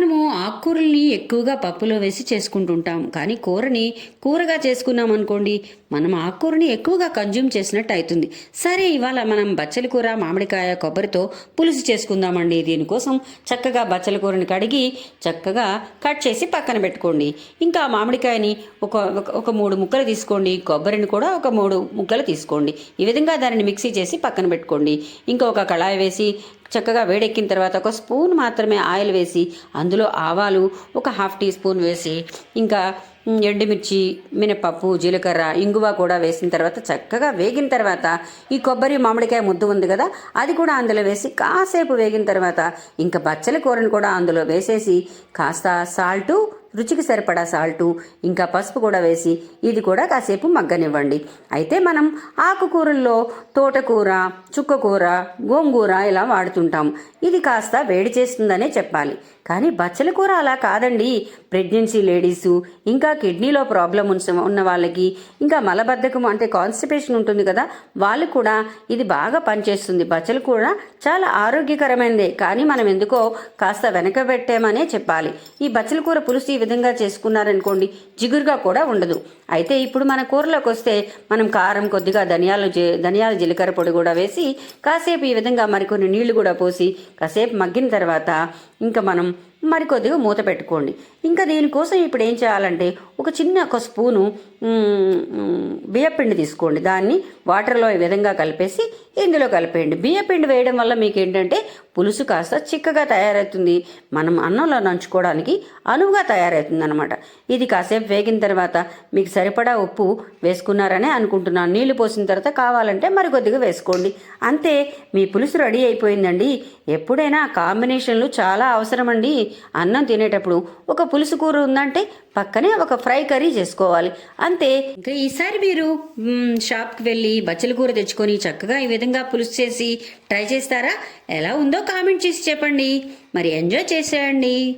మనము ఆకుకూరల్ని ఎక్కువగా పప్పులో వేసి చేసుకుంటుంటాం. కానీ కూరని కూరగా చేసుకున్నాం అనుకోండి మనం ఆకుకూరని ఎక్కువగా కన్జ్యూమ్ చేసినట్టు అవుతుంది సరే ఇవాళ మనం బచ్చలి కూర మామిడికాయ కొబ్బరితో పులుసు చేసుకుందామండి. దీనికోసం చక్కగా బచ్చలి కూరని కడిగి చక్కగా కట్ చేసి పక్కన పెట్టుకోండి. ఇంకా మామిడికాయని ఒక ఒక- ఒక మూడు ముక్కలు తీసుకోండి. కొబ్బరిని కూడా ఒక మూడు ముక్కలు తీసుకోండి. ఈ విధంగా దానిని మిక్సీ చేసి పక్కన పెట్టుకోండి. ఇంకా ఒక కళాయి వేసి చక్కగా వేడెక్కిన తర్వాత ఒక స్పూన్ మాత్రమే ఆయిల్ వేసి అందులో ఆ ఆవాలు ఒక హాఫ్ టీ స్పూన్ వేసి ఇంకా ఎండుమిర్చి మినపప్పు జీలకర్ర ఇంగువ కూడా వేసిన తర్వాత చక్కగా వేగిన తర్వాత ఈ కొబ్బరి మామిడికాయ ముద్దు ఉంది కదా అది కూడా అందులో వేసి కాసేపు వేగిన తర్వాత ఇంకా బచ్చల కూరని కూడా అందులో వేసేసి కాస్త సాల్టు రుచికి సరిపడా సాల్టు ఇంకా పసుపు కూడా వేసి ఇది కూడా కాసేపు మగ్గనివ్వండి. అయితే మనం ఆకుకూరల్లో తోటకూర చుక్కకూర గోంగూర ఇలా వాడుతుంటాం. ఇది కాస్త వేడి చేస్తుందనే చెప్పాలి. కానీ బచ్చల కూర అలా కాదండి. ప్రెగ్నెన్సీ లేడీసు ఇంకా కిడ్నీలో ప్రాబ్లం ఉన్న వాళ్ళకి ఇంకా మలబద్ధకం అంటే కాన్స్టిపేషన్ ఉంటుంది కదా వాళ్ళు కూడా ఇది బాగా పనిచేస్తుంది. బచ్చల కూర చాలా ఆరోగ్యకరమైనదే కానీ మనం ఎందుకో కాస్త వెనక పెట్టామనే చెప్పాలి. ఈ బచ్చల కూర పులుసు విధంగా చేసుకున్నారనుకోండి జిగురుగా కూడా ఉండదు. అయితే ఇప్పుడు మన కూరలోకి వస్తే మనం కారం కొద్దిగా ధనియాలు ధనియాల జీలకర్ర పొడి కూడా వేసి కాసేపు ఈ విధంగా మరికొన్ని నీళ్ళు కూడా పోసి కాసేపు మగ్గిన తర్వాత ఇంకా మనం మరికొద్దిగా మూత పెట్టుకోండి. ఇంకా దీనికోసం ఇప్పుడు ఏం చేయాలంటే ఒక చిన్న ఒక స్పూను బియ్యపిండి తీసుకోండి. దాన్ని వాటర్లో ఈ విధంగా కలిపేసి ఇందులో కలిపేయండి. బియ్యపిండి వేయడం వల్ల మీకు ఏంటంటే పులుసు కాస్త చిక్కగా తయారవుతుంది. మనం అన్నంలో నంచుకోవడానికి అనువుగా తయారవుతుంది అనమాట ఇది కాసేపు వేగిన తర్వాత మీకు సరిపడా ఉప్పు వేసుకున్నారనే అనుకుంటున్నాను. నీళ్ళు పోసిన తర్వాత కావాలంటే మరికొద్దిగా వేసుకోండి. అంతే మీ పులుసు రెడీ అయిపోయిందండి. ఎప్పుడైనా కాంబినేషన్లు చాలా అవసరమండి. అన్నం తినేటప్పుడు ఒక పులుసు కూర ఉందంటే పక్కనే ఒక ఫ్రై కర్రీ చేసుకోవాలి. అంతే. ఇంకా ఈసారి మీరు షాప్కి వెళ్ళి బచ్చల కూర తెచ్చుకొని చక్కగా ఈ విధంగా పులుసు చేసి ట్రై చేస్తారా? ఎలా ఉందో కామెంట్ చేసి చెప్పండి. మరి ఎంజాయ్ చేసేయండి.